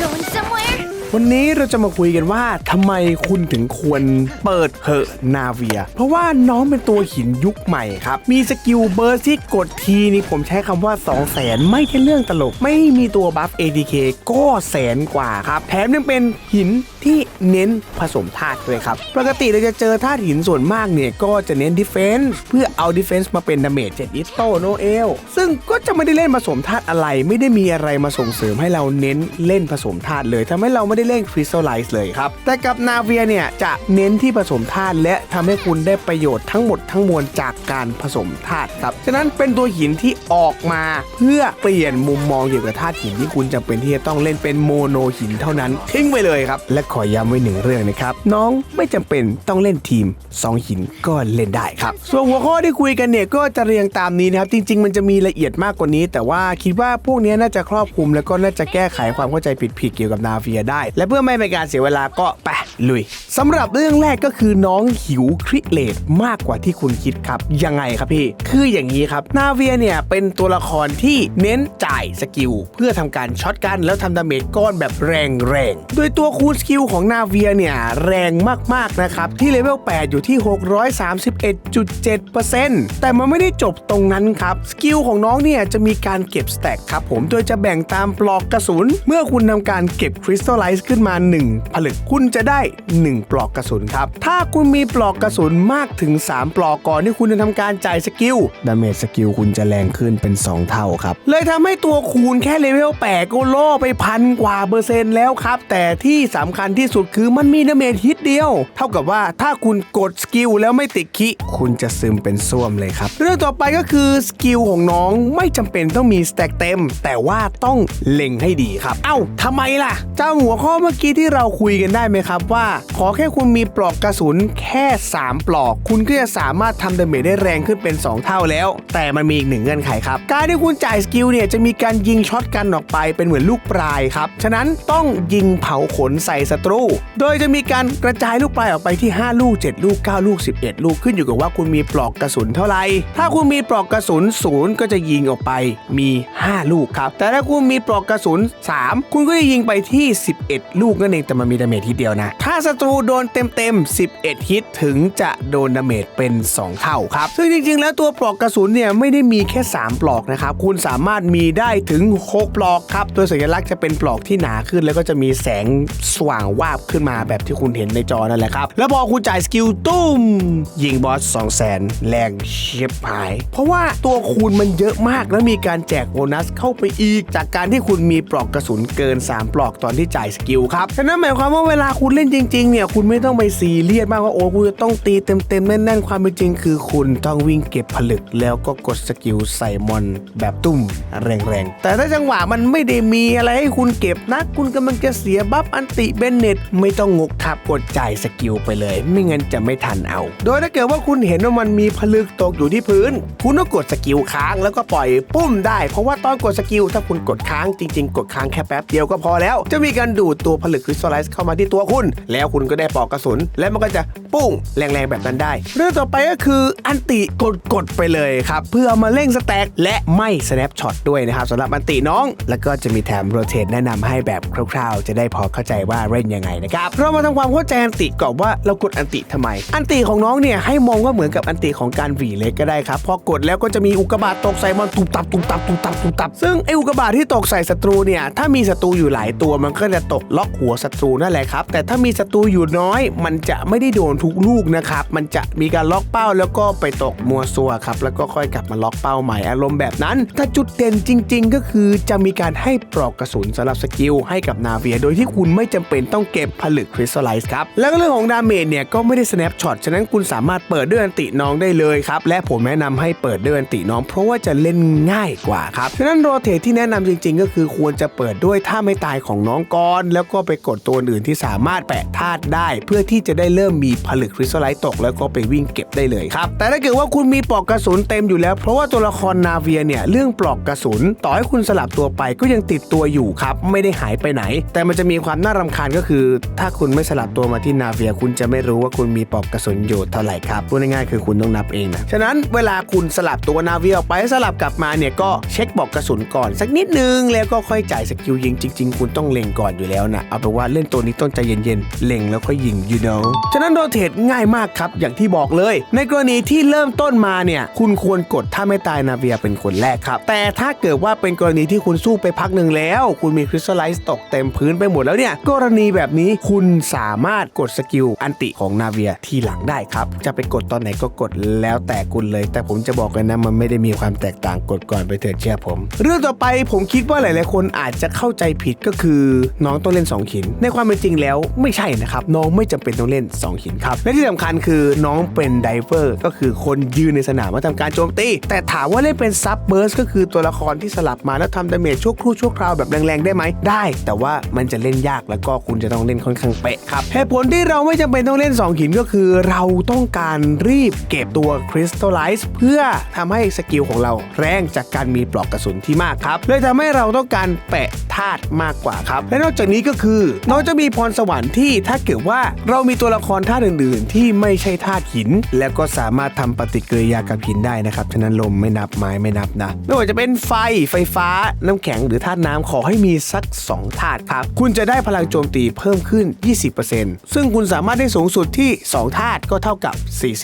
Going somewhere? วันนี้เราจะมาคุยกันว่าทำไมคุณถึงควรเปิดเหอะนาเวีย เพราะว่าน้องเป็นตัวหินยุคใหม่ครับ มีสกิลเบอร์ที่กดทีนี่ผมใช้คำว่า 2 0 0แสนไม่ใช่เรื่องตลก ไม่มีตัวบัฟ ADK ก็แสนกว่าครับ แถมยังเป็นหินที่ เน้นผสมธาตุด้วยครับ ปกติเราจะเจอธาตุหินส่วนมากเนี่ย ก็จะเน้นดิเฟน s ์เพื่อเอาดิเฟน s ์มาเป็นดาเมจเจ็ดอิโตโนเอลซึ่งก็จะไม่ได้เล่นผสมธาตุอะไรไม่ได้มีอะไรมาส่งเสริมให้เราเน้นเล่นผสมธาตุเลยทำให้เราไม่ได้เล่นคริสตัลไลซ์เลยครับ แต่กับนาเวียเนี่ยจะเน้นที่ผสมธาตุและทำให้คุณได้ประโยชน์ทั้งหมดทั้งมวลจากการผสมธาตุครับฉะนั้นเป็นตัวหินที่ออกมาเพื่อเปลี่ยนมุมมองเกี่ยวกับธาตุหินที่คุณจำเป็นที่จะต้องเล่นเป็นโมโนหินเท่านั้นทิ้งไปเลยครับและขอย้ำไว้หนึ่งเรื่องนะครับ น้องไม่จำเป็นต้องเล่นทีม2หินก็เล่นได้ครับ ส่วนหัวข้อที่คุยกันเนี่ยก็จะเรียงตามนี้นะครับ จริง ๆ มันจะมีละเอียดมากกว่านี้ แต่ว่าคิดว่าพวกนี้น่าจะครอบคลุมแล้วก็น่าจะแก้ไขความเข้าใจผิดๆเกี่ยวกับนาเวียได้ และเพื่อไม่เป็นการเสียเวลาก็ไปลุยสำหรับเรื่องแรกก็คือน้องหิวคริเลตมากกว่าที่คุณคิดครับ ยังไงครับพี่ คืออย่างนี้ครับนาเวียเนี่ยเป็นตัวละครที่เน้นจ่ายสกิลเพื่อทำการช็อตกันแล้วทำดาเมจก้อนแบบแรงๆโดยตัวคูณสกิลของนาาเวียเนี่ยแรงมากๆนะครับที่เลเวล 8 อยู่ที่ 631.7%แต่มันไม่ได้จบตรงนั้นครับ สกิลของน้องเนี่ยจะมีการเก็บสแต็กครับผมโดยจะแบ่งตามปลอกกระสุน เมื่อคุณทำการเก็บคริสตัลไลซ์ขึ้นมา 1 ผลึกคุณจะได้ 1 ปลอกกระสุนครับ ถ้าคุณมีปลอกกระสุนมากถึง 3 ปลอกก่อนที่คุณจะทำการจ่ายสกิลดาเมจสกิลคุณจะแรงขึ้นเป็น 2 เท่าครับ เลยทำให้ตัวคูณแค่เลเวล 8 ก็ล่อไปพันกว่าเปอร์เซ็นต์แล้วครับ แต่ที่สำคัญที่สุดคือมันมีดาเมจฮิตเดียว เท่ากับว่าถ้าคุณกดสกิลแล้วไม่ติดคิคุณจะซึมเป็นส้วมเลยครับ เรื่องต่อไปก็คือสกิลของน้องไม่จำเป็นต้องมีสแต็กเต็ม แต่ว่าต้องเล็งให้ดีครับ เอ้าทำไมล่ะ เจ้าหัวข้อเมื่อกี้ที่เราคุยกันได้ไหมครับว่า ขอแค่คุณมีปลอกกระสุนแค่ 3 ปลอก คุณก็จะสามารถทำดาเมจได้แรงขึ้นเป็น 2 เท่าแล้ว แต่มันมีอีกหนึ่งเงื่อนไขครับ การที่คุณจ่ายสกิลเนี่ยจะมีการยิงช็อตกันออกไปเป็นเหมือนลูกปลายครับ ฉะนั้นต้องยิงเผาขนใส่ศัตรูโดยจะมีการกระจายลูกปลายออกไปที่ 5 ลูก 7 ลูก 9 ลูก 11 ลูกขึ้นอยู่กับว่าคุณมีปลอกกระสุนเท่าไหร่ ถ้าคุณมีปลอกกระสุนศูนย์ก็จะยิงออกไปมี 5 ลูกครับ แต่ถ้าคุณมีปลอกกระสุน 3 คุณก็จะยิงไปที่ 11 ลูกนั่นเองแต่มันมีดาเมจทีเดียวนะ ถ้าศัตรูโดนเต็มๆ 11 ฮิตถึงจะโดนดาเมจเป็น 2 เท่าครับ ซึ่งจริงๆ แล้วตัวปลอกกระสุนเนี่ยไม่ได้มีแค่ 3 ปลอกนะครับ คุณสามารถมีได้ถึง 6 ปลอกครับ โดยสัญลักษณ์จะเป็นปลอกที่หนาขึ้นแล้วก็จะมีแสงสว่างวาบขึ้นมาแบบที่คุณเห็นในจอนั่นแหละครับ แล้วพอคุณจ่ายสกิลตุ้ม ยิงบอส2 0 0 0 0 0แรงเชียบหาย เพราะว่าตัวคูณมันเยอะมากแล้วมีการแจกโบนัสเข้าไปอีก จากการที่คุณมีปลอกกระสุนเกิน 3 ปลอกตอนที่จ่ายสกิลครับฉะนั้นหมายความว่าเวลาคุณเล่นจริงๆเนี่ยคุณไม่ต้องไปซีเรียสมากว่าโอ้กูจะต้องตีเต็มๆแน่นๆความเป็นจริง คือคุณต้องวิ่งเก็บผลึกแล้วก็กดสกิลใส่มอนแบบตุ้มแรงๆแต่ถ้าจังหวะมันไม่ได้มีอะไรให้คุณเก็บนะ คุณกำลังจะเสียบัฟอันติเบนเน็ตไม่ต้องงกครับกดจ่ายสกิลไปเลย ไม่งั้นจะไม่ทันเอา โดยถ้าเกิดว่าคุณเห็นว่ามันมีผลึกตกอยู่ที่พื้น คุณต้องกดสกิลค้างแล้วก็ปล่อยปุ้มได้ เพราะว่าตอนกดสกิลถ้าคุณกดค้างจริง ๆ กดค้างแค่แป๊บเดียวก็พอแล้ว จะมีการดูดตัวผลึกคริสตัลไลซ์เข้ามาที่ตัวคุณ แล้วคุณก็ได้ปอกกระสุน และมันก็จะปุ้งแรงๆแบบนั้นได้ เรื่องต่อไปก็คืออันติกดกดๆไปเลยครับเพื่อเอามาเร่งสแต็กและไม่สแนปช็อตด้วยนะครับสำหรับอันติน้อง แล้วก็จะมีแถมโรเตทแนะนำให้แบบคร่าวๆ จะได้พอเข้าใจว่าเล่นยังไงนะครับเรามาทำความเข้าใจอันติก่อนว่าเรากดอันติทำไม อันติของน้องเนี่ยให้มองว่าเหมือนกับอันติของการหวีเล็กก็ได้ครับพอกดแล้วก็จะมีอุกกาบาตตกใส่มันตุบตับตุบตับตุบตับตุบตับซึ่งไออุกกาบาตที่ตกใส่ศัตรูเนี่ยถ้ามีศัตรูอยู่หลายตัวมันก็จะตกล็อกหัวศัตรูนั่นแหละครับ แต่ถ้ามีศัตรูอยู่น้อย มันจะไม่ได้โดนทุกลูกนะครับมันจะมีการล็อกเป้าแล้วก็ไปตกมัวซัวครับแล้วก็ค่อยกลับมาล็อกเป้าใหม่อารมณ์แบบนั้น ถ้าจุดเด่นจริง ๆ ก็คือจะมีการให้ปลอกกระสุนสำหรับสกิลให้กับนาเวีย โดยที่คุณไม่จำเป็นต้องเก็บผลึกคริสตัลไลซ์ครับ แล้วก็เรื่องของดาเมจเนี่ยก็ไม่ได้ snap shot ฉะนั้นคุณสามารถเปิดด้วยอันติน้องได้เลยครับ และผมแนะนำให้เปิดด้วยอันติน้อง เพราะว่าจะเล่นง่ายกว่าครับ ฉะนั้นโรเทที่แนะนำจริง ๆ ก็คือควรจะเปิดด้วยท่าไม่ตายของน้องก่อน แล้วก็ไปกดตัวอื่นที่สามารถแปะธาตุได้ เพื่อที่จะได้เริ่มมีผลึกคริสตัลไลซ์ตก แล้วก็ไปวิ่งเก็บได้เลยครับ แต่ถ้าเกิดว่าคุณมีปลอกกระสุนเต็มอยู่แล้ว เพราะว่าตัวละครนาเวียเนี่ยเรื่องปลอกกระสุน ต่อให้คุณสลับตัวไปก็ยังติดตัวอยู่ครับไม่ได้หายไปไหน แต่มันจะมีความน่ารำคาญก็คือถ้าคุณไม่สลับตัวมาที่นาเวีย คุณจะไม่รู้ว่าคุณมีปลอกกระสุนอยู่เท่าไหร่ครับพูดง่ายๆคือคุณต้องนับเองนะฉะนั้นเวลาคุณสลับตัวนาเวียออกไปสลับกลับมาเนี่ยก็เช็คปลอกกระสุนก่อนสักนิดนึงแล้วก็ค่อยจ่ายสกิลยิงจริง ๆ คุณต้องเล็งก่อนอยู่แล้วนะเอาเป็นว่าเล่นตัวนี้ต้องใจเย็นๆเล็งแล้วก็ยิง you know ฉะนั้นโรเทตง่ายมากครับอย่างที่บอกเลย ในกรณีที่เริ่มต้นมาเนี่ยคุณควรกดถ้าไม่ตายนาเวียเป็นคนแรกครับ แต่ถ้าเกิดว่าเป็นกรณีที่คุณสู้ไปพักหนึ่งแล้ว คุณมีคริสตัลไลซ์ตกเต็มพื้นไปหมดแล้วเนี่ยกรณีแบบนี้คุณสามารถกดสกิลอันติของนาเวียที่หลังได้ครับ จะไปกดตอนไหนก็กดแล้วแต่คุณเลย แต่ผมจะบอกเลยนะมันไม่ได้มีความแตกต่างกดก่อนไปเถิดเชื่อผม เรื่องต่อไปผมคิดว่าหลายๆ คนอาจจะเข้าใจผิดก็คือน้องต้องเล่น 2 หิน ในความเป็นจริงแล้วไม่ใช่นะครับ น้องไม่จำเป็นต้องเล่น 2 หินครับ และที่สำคัญคือน้องเป็นไดเวอร์ก็คือคนยืนในสนามมาทำการโจมตีแต่ถามว่าเล่นเป็นซับเบิร์สก็คือตัวละครที่สลับมาแล้วทำดาเมจชั่วครู่ชั่วคราวแบบแรงๆได้ไหมได้ แต่ว่ามันจะเล่นยากแล้วก็คุณจะต้องเล่นค่อนข้างเป๊ะครับเหตุผลที่เราไม่จำเป็นต้องเล่น 2 หินก็คือเราต้องการรีบเก็บตัวคริสตัลไลซ์เพื่อทำให้สกิลของเราแรงจากการมีปลอกกระสุนที่มากครับเลยทำให้เราต้องการแปะธาตุมากกว่าครับ และนอกจากนี้ก็คือน้องจะมีพรสวรรค์ที่ถ้าเกิดว่าเรามีตัวละครธาตุอื่น ๆ ที่ไม่ใช่ธาตุหิน แล้วก็สามารถทำปฏิกิริยากับหินได้นะครับฉะนั้นลมไม่นับไม้ไม่นับนะไม่ว่าจะเป็นไฟไฟฟ้าน้ำแข็งหรือธาตุน้ำขอให้มีสัก 2 ธาตุครับ คุณจะได้พลังโจมตีเพิ่มขึ้น 20%ซึ่งคุณสามารถได้สูงสุดที่ 2 ธาตุก็เท่ากับ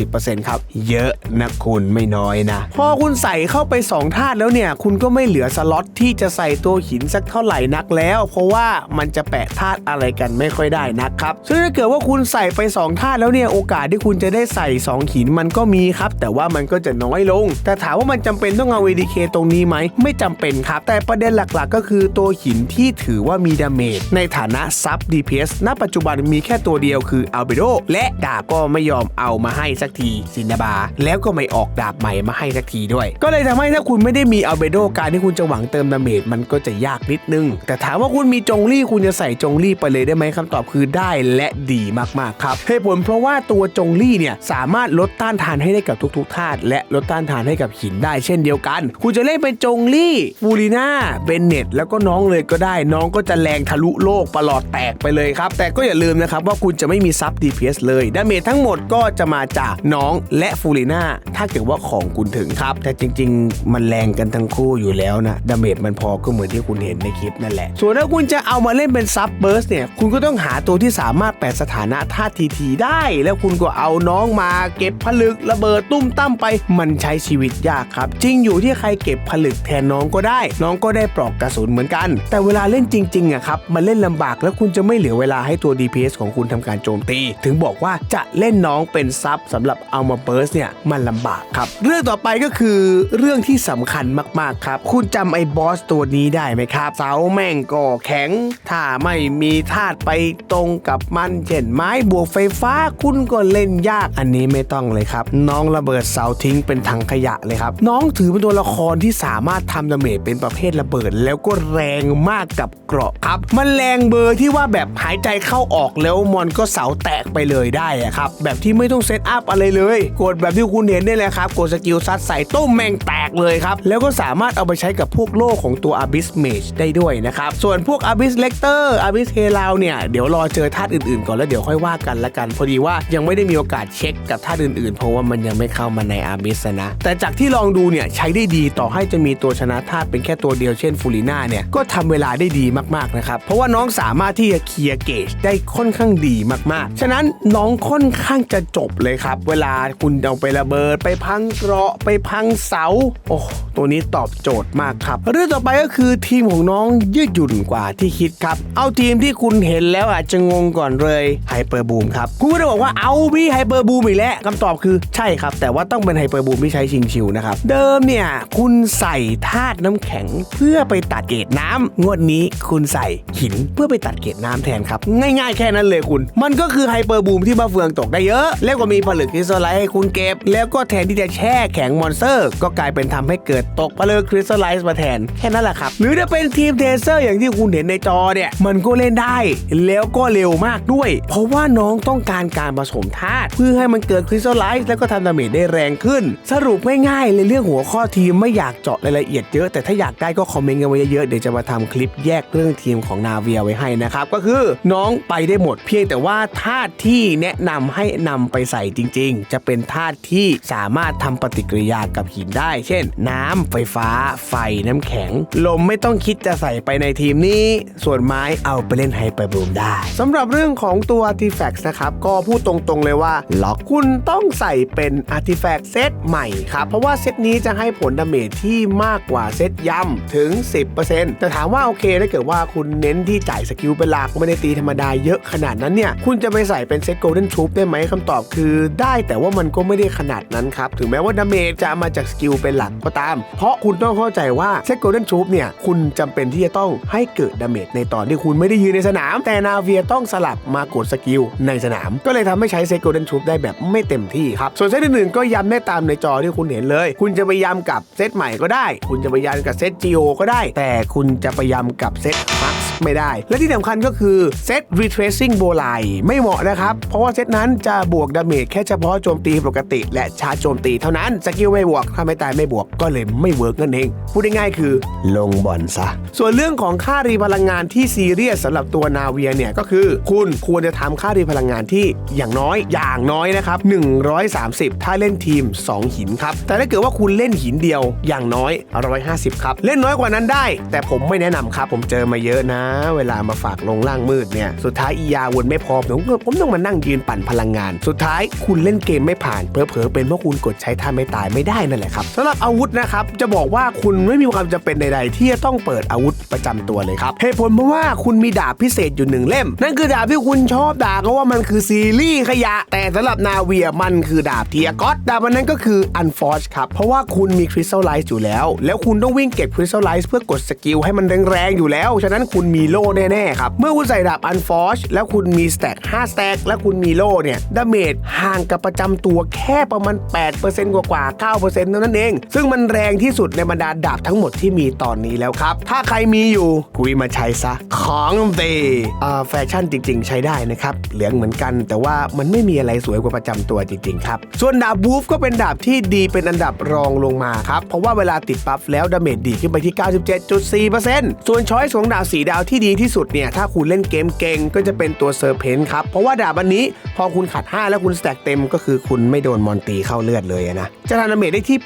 40%ครับ เยอะนะคุณไม่น้อยนะ พอคุณใส่เข้าไป 2 ธาตุแล้วเนี่ย คุณก็ไม่เหลือสล็อตที่จะใส่ตัวหินสักเท่าไหร่นักแล้ว เพราะว่ามันจะแปะธาตุอะไรกันไม่ค่อยได้นะครับ ซึ่งถ้าเกิดว่าคุณใส่ไป 2 ธาตุแล้วเนี่ย โอกาสที่คุณจะได้ใส่ 2 หินมันก็มีครับ แต่ว่ามันก็จะน้อยลง แต่ถามว่ามันจำเป็นต้องเอา ADK ตรงนี้ไหม ไม่จำเป็นครับ แต่ประเด็นหลักๆ ก็คือตัวหินที่ถือว่ามีดาเมจในฐานะซับ DPS ณปัจจุบันมีแค่ตัวเดียวคืออัลเบโดและดาบก็ไม่ยอมเอามาให้สักทีซินนาบา แล้วก็ไม่ออกดาบใหม่มาให้สักทีด้วย ก็เลยทำให้ถ้าคุณไม่ได้มีอัลเบโดการที่คุณจะหวังเติมดาเมจมันก็จะยากนิดนึง แต่ถามว่าคุณมีจงลี่คุณจะใส่จงลี่ไปเลยได้ไหมคำตอบคือได้และดีมากๆครับเหตุผลเพราะว่าตัวจงลี่เนี่ยสามารถลดต้านทานให้ได้กับทุกๆธาตุและลดต้านทานให้กับหินได้เช่นเดียวกัน คุณจะเล่นเป็นจงลี่ฟูลีน่าเบนเน็ตแล้วก็น้องเลยก็ได้ น้องก็จะแรงทะลุโลกประหลอดแตกไปเลยครับ แต่ก็อย่าลืมนะครับว่าคุณจะไม่มีซับ DPS เลยดาเมจทั้งหมดก็จะมาจากน้องและฟูลีน่าถ้าเกิดว่าของคุณถึงครับ แต่จริง ๆ มันแรงกันทั้งคู่อยู่แล้วนะดาเมจมันพอก็เหมือนที่คุณเห็นในคลิปนั่นแหละ ส่วนถ้าคุณจะเอามาเล่นเป็นซับเบิร์สเนี่ยคุณก็ต้องหาตัวที่สามารถแปลสถานะธาตุทีทีได้ แล้วคุณก็เอาน้องมาเก็บผลึกระเบิดตุ้มตั้มไป มันใช้ชีวิตยากครับ จริงอยู่ที่ใครเก็บผลึกแทนน้องก็ได้ น้องก็ได้ปลอกกระสุนเหมือนกัน แต่เวลาเล่นจริงๆอะครับมันเล่นลำบากแล้วคุณจะไม่เหลือเวลาให้ตัว DPS ของคุณทำการโจมตี ถึงบอกว่าจะเล่นน้องเป็นซับสำหรับเอามาเบิร์สเนี่ยมันลำบากครับ เรื่องต่อไปก็คือเรื่องที่สำคัญมากๆครับ คุณจำไอ้บอสตัวนี้ได้ไหมครับ เสาแม่งก็แข็ง ถ้าไม่มีธาตุไปตรงกับมันเช่นไม้บวกไฟฟ้าคุณก็เล่นยากอันนี้ไม่ต้องเลยครับ น้องระเบิดเสาทิ้งเป็นถังขยะเลยครับ น้องถือเป็นตัวละครที่สามารถทำดาเมจเป็นประเภทระเบิด แล้วก็แรงมากกับเกราะครับ มันแรงเบอร์ที่ว่าแบบหายใจเข้าออกแล้วมอนก็เสาแตกไปเลยได้อะครับ แบบที่ไม่ต้องเซตอัพอะไรเลย กดแบบที่คุณเห็นนี่แหละครับ กดสกิลซัดใส่ต้มแมงแตกเลยครับ แล้วก็สามารถเอาไปใช้กับพวกโล่ของตัว Abyss Mage ได้ด้วยนะครับ ส่วนพวก Abyss Lector Abyss h e l a o เนี่ย เดี๋ยวรอเจอธาตุอื่นๆก่อนแล้วเดี๋ยวค่อยว่ากันละกัน พอดีว่ายังไม่ได้มีโอกาสเช็คกับธาตุอื่นๆ เพราะว่ามันยังไม่เข้ามาใน Abyss อะนะ แต่จากที่ลองดูเนี่ยใช้ได้ดีต่อให้จะมีตัวชนะธาตุเป็นแค่ตัวเดียวเช่นฟูลิน่าเนี่ยก็ทำเวลาได้ดีมากๆนะครับเพราะว่าน้องสามารถที่จะเคลียร์เกจได้ค่อนข้างดีมากๆ ฉะนั้นน้องค่อนข้างจะจบเลยครับ เวลาคุณเอาไประเบิด ไปพังเกราะไปพังเสา โอ้ตัวนี้ตอบโจทย์มากครับ เรื่องต่อไปก็คือทีมของน้องยืดหยุ่นกว่าที่คิดครับ เอาทีมที่คุณเห็นแล้วอาจจะงงก่อนเลยไฮเปอร์บูมครับคุณก็จะบอกว่าเอาพี่ไฮเปอร์บูมอีกแล้วคำตอบคือใช่ครับ แต่ว่าต้องเป็นไฮเปอร์บูมที่ใช้ชิงชิวนะครับ เดิมเนี่ยคุณใส่ธาตุน้ำแข็งเพื่อไปตัดเกรดน้ำงวดนี้คุณใส่หินเพื่อไปตัดเกรดน้ำแทนครับง่ายๆแค่นั้นเลยคุณ มันก็คือไฮเปอร์บูมที่มาเฟืองตกได้เยอะ แล้วก็มีผลึกคริสตัลไลท์ให้คุณเก็บ แล้วก็แทนที่จะแช่แข็งมอนสเตอร์ ก็กลายเป็นทำให้เกิดตกผลึกคริสตัลไลท์มาแทนแค่นั้นแหละครับ หรือจะเป็นทีมเทเซอร์อย่างที่คุณเห็นในจอเนี่ย มันก็เล่นได้ แล้วก็เร็วมากด้วย เพราะว่าน้องต้องการการผสมธาตุเพื่อให้มันเกิดคริสตัลไลท์แล้วก็ทำดาเมจได้แรงขึ้น สรุปง่ายๆเลยเรื่องหัวข้อทีมไม่อยากเจาะรายละเอียดเยอะ แต่ถ้าอยากได้ก็คอมเมนต์กันไว้เยอะๆเดี๋ยวจะมาทำคลิปแยกเรื่องทีมของนาเวียไว้ให้นะครับ ก็คือน้องไปได้หมดเพียงแต่ว่าธาตุที่แนะนำให้นำไปใส่จริง ๆ จะเป็นธาตุที่สามารถทำปฏิกิริยากับหินได้ เช่น น้ำไฟฟ้า ไฟน้ำแข็ง ลมไม่ต้องคิดจะใส่ไปในทีมนี้ ส่วนไม้เอาไปเล่นไฮเปอร์บูมได้สำหรับเรื่องของตัว Artifact นะครับก็พูดตรงๆเลยว่าล็อกคุณต้องใส่เป็น Artifact เซตใหม่ครับเพราะว่าเซตนี้จะให้ผลดาเมจที่มากกว่าเซตย่ำถึง 10%แต่ถามว่าโอเคถ้าเกิดว่าคุณเน้นที่จ่ายสกิลเป็นหลักไม่ได้ตีธรรมดาเยอะขนาดนั้นเนี่ย คุณจะไปใส่เป็นเซต Golden Troop ได้ไหมคำตอบคือได้แต่ว่ามันก็ไม่ได้ขนาดนั้นครับ ถึงแม้ว่าดาเมจจะมาจากสกิลเป็นหลักก็ตาม เพราะคุณต้องเข้าใจว่าเซต Golden Troop เนี่ย คุณจำเป็นที่จะต้องให้เกิดดาเมจในตอนที่คุณไม่ได้ยืนในสนาม แต่นาเวียต้องสลับมากดสกิลในสนาม ก็เลยทำให้ใช้เซต Golden Troop ได้แบบไม่เต็มที่ครับ ส่วนเซตอื่นๆก็ย้ำได้ตามในจอที่คุณเห็นเลย คุณจะไปย้ำกับเซตใหม่ก็ได้ คุณจะไปย้ำกับเซต Geo ก็ได้ แต่คุณจะไปย้ำกับเซต Max ไม่ได้ และที่สำคัญก็คือเซต Retracing b o l i ไม่เหมาะนะครับ เพราะว่าเซตนั้นจะบวกดาเมจแค่เฉพาะโจมตีปกติ และชาร์จโจมตีเท่านั้น สกิลไม่บวกถ้าไม่ตายไม่บวกก็เลยไม่เวิร์กนั่นเอง พูดง่ายๆคือ ลงบอลซะ ส่วนเรื่องของค่ารีพลังงานที่ซีเรียสสำหรับตัวนาเวียเนี่ยก็คือคุณควรจะทำค่ารีพลังงานที่อย่างน้อยอย่างน้อยนะครับ130 ถ้าเล่นทีม 2 หินครับ แต่ถ้าเกิดว่าคุณเล่นหินเดียวอย่างน้อย 150 ครับ เล่นน้อยกว่านั้นได้ แต่ผมไม่แนะนำครับผมเจอมาเยอะนะ เวลามาฝากลงล่างมืดเนี่ยสุดท้ายอียาวนไม่พอผมผมต้องมานั่งยืนปั่นพลังงาน สุดท้ายคุณเล่นเกมไม่ผ่านเผลอเป็นเพราะคุณกดใช้ท่าไม่ตายไม่ได้นั่นแหละครับสำหรับอาวุธนะครับจะบอกว่าคุณไม่มีความจำเป็นใดๆ ที่จะต้องเปิดอาวุธประจำตัวเลยครับเหตุผลเพราะว่าคุณมีดาบพิเศษอยู่หนึ่งเล่ม นั่นคือดาบที่คุณชอบด่าก็ว่ามันคือซีรีส์ขยะ แต่สำหรับนาเวียมันคือดาบเทียก็ตดาบมันนั้นก็คืออันฟอร์ครับเพราะว่าคุณมีคริสตัลไลท์อยู่แล้ว แล้วคุณต้องวิ่งเก็บคริสตัลไลท์เพื่อกดสกิลให้มันแรงๆอยู่แล้ว ฉะนั้นคุณมีโล่แน่ๆครับเมื่อคุณใส่ดาบอันฟอร์แล้วคุณมีสแต็ก5สแต็กแล้วคุณมีโล่เนี่ยดาเมจห่างกับประจำตัวแค่ประมาณ 8%กว่าๆ9%เท่านั้นเอง ซึ่งมันแรงที่สุดในบรรดาดาบทั้งหมดที่มีตอนนี้แล้วครับ ถ้าใครมีอยู่คุยมาใช้ซะ ของเดอ่าแฟชั่นจริง ๆ ใช้ได้นะครับ เหลืองเหมือนกัน แต่ว่ามันไม่มีอะไรสวยกว่าประจำตัวจริง ๆ ครับ ส่วนดาบบูฟก็เป็นดาบที่ดีเป็นอันดับรองลงมาครับ เพราะว่าเวลาติดบัฟแล้วดาเมจดีขึ้นไปที่ 97.4%ส่วนช้อยส์ของดาบสีดาวที่ดีที่สุดเนี่ยถ้าคุณเล่นเกมเก่งก็จะเป็นตัวเซอร์เพนครับ เพราะว่าดาบอันนี้พอคุณขัด 5 แล้วคุณสแต็กเต็มก็คือคุณไม่โดนมอนตีเข้าเลือดเลยนะ จะทำดาเมจได้ที่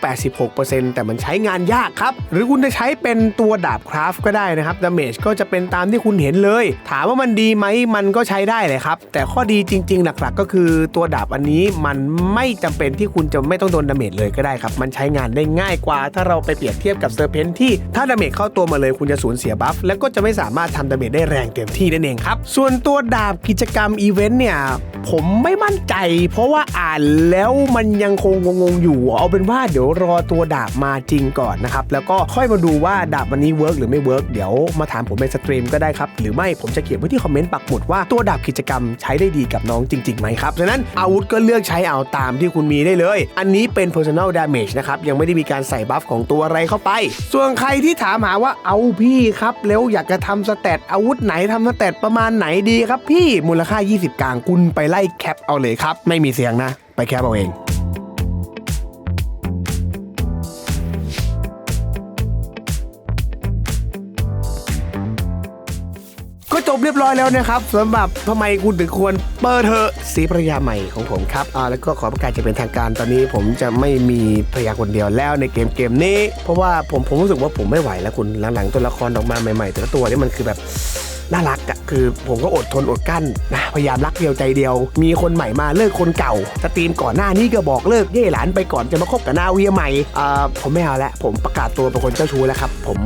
86%แต่มันใช้งานยากครับ หรือคุณจะใช้เป็นตัวดาบคราฟก็ได้นะครับดาเมจก็จะเป็นตามที่คุณเห็นเลย ถามว่ามันดีไหมมันก็ใช้ได้เลยครับ แต่ข้อดีจริง ๆ หลักๆ ก็คือตัวดาบอันนี้มันไม่จำเป็นที่คุณจะไม่ต้องโดนดาเมจเลยก็ได้ครับ มันใช้งานได้ง่ายกว่า ถ้าเราไปเปรียบเทียบกับเซอร์เพนที่ถ้าดาเมจเข้าตัวมาเลยคุณจะสูญเสียบัฟแล้วก็จะไม่สามารถทำดาเมจได้แรงเต็มที่นั่นเองครับส่วนตัวดาบกิจกรรมอีเวนต์เนี่ย ผมไม่มั่นใจ เพราะว่าอ่านแล้วมันยังคงงงๆอยู่ เอาเป็นว่าเดี๋ยวรอตัวดาบมาจริงก่อนนะครับ แล้วก็ค่อยมาดูว่าดาบวันนี้เวิร์กหรือไม่เวิร์กเดี๋ยวมาถามผมในสตรีมก็ได้ครับ หรือไม่ผมจะเขียนไว้ที่คอมเมนต์ปักหมุดว่าตัวดาบกิจกรรมใช้ได้ดีกับน้องจริงๆไหมครับฉะนั้นอาวุธก็เลือกใช้เอาตามที่คุณมีได้เลย อันนี้เป็น personal damage นะครับยังไม่ได้มีการใส่บัฟของตัวอะไรเข้าไป ส่วนใครที่ถามหาว่าเอาพี่ครับแล้วอยากจะทำสเตตอาวุธไหนทำสเตตประมาณไหนดีครับพี่มูลค่า 20 กลางคุณไปไล่แคปเอาเลยครับ ไม่มีเสียงนะ ไปแคปเอาเองก็จบเรียบร้อยแล้วนะครับสำหรับทำไมคุณถึงควรเปิดเถอสีภรรยาใหม่ของผมครับอ่าแล้วก็ขอประกาศจะเป็นทางการตอนนี้ ผมจะไม่มีภรรยาคนเดียวแล้วในเกมเกมนี้ เพราะว่าผมผมรู้สึกว่าผมไม่ไหวแล้วคุณหลังๆตัวละครออกมาใหม่ๆแต่ละตัวนี่มันคือแบบ น่ารักอะคือผมก็อดทนอดกั้นนะพยายามรักเดียวใจเดียว มีคนใหม่มาเลิกคนเก่าสตรีมก่อนหน้านี้ก็บอกเลิกเย่หลานไปก่อนจะมาคบกับนาเวียใหม่อ่าผมไม่เอาแล้วผมประกาศตัวเป็นคนเจ้าชู้แล้วครับ ผม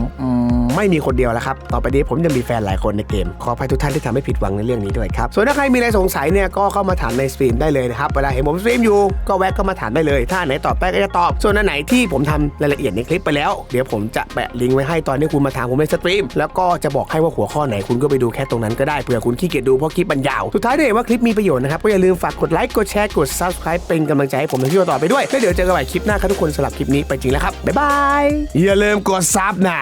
ไม่มีคนเดียวแล้วครับ ต่อไปนี้ผมจะมีแฟนหลายคนในเกม ขออภัยทุกท่านที่ทำให้ผิดหวังในเรื่องนี้ด้วยครับ ส่วนถ้าใครมีอะไรสงสัยเนี่ยก็เข้ามาถามในสตรีมได้เลยนะครับ เวลาเห็นผมสตรีมอยู่ก็แวะเข้ามาถามได้เลย ถ้าไหนตอบไปก็จะตอบ ส่วนอันไหนที่ผมทำรายละเอียดในคลิปไปแล้ว เดี๋ยวผมจะแปะลิงก์ไว้ให้ตอนที่คุณมาถามผมในสตรีม แล้วก็จะบอกให้ว่าหัวข้อไหนคุณก็ไปดูแค่ตรงนั้นก็ได้เผื่อคุณขี้เกียจดูเพราะคลิปมันยาวสุดท้ายถ้าเห็นว่าคลิปมีประโยชน์นะครับก็อย่าลืมฝากกดไลค์กดแชร์กด subscribe เป็นกำลังใจให้ผมในคลิปต่อไปด้วยแล้วเดี๋ยวเจอกันใหม่คลิปหน้าครับทุกคนสำหรับคลิปนี้ไปจริงแล้วครับบ๊ายบายอย่าลืมกดซับนะ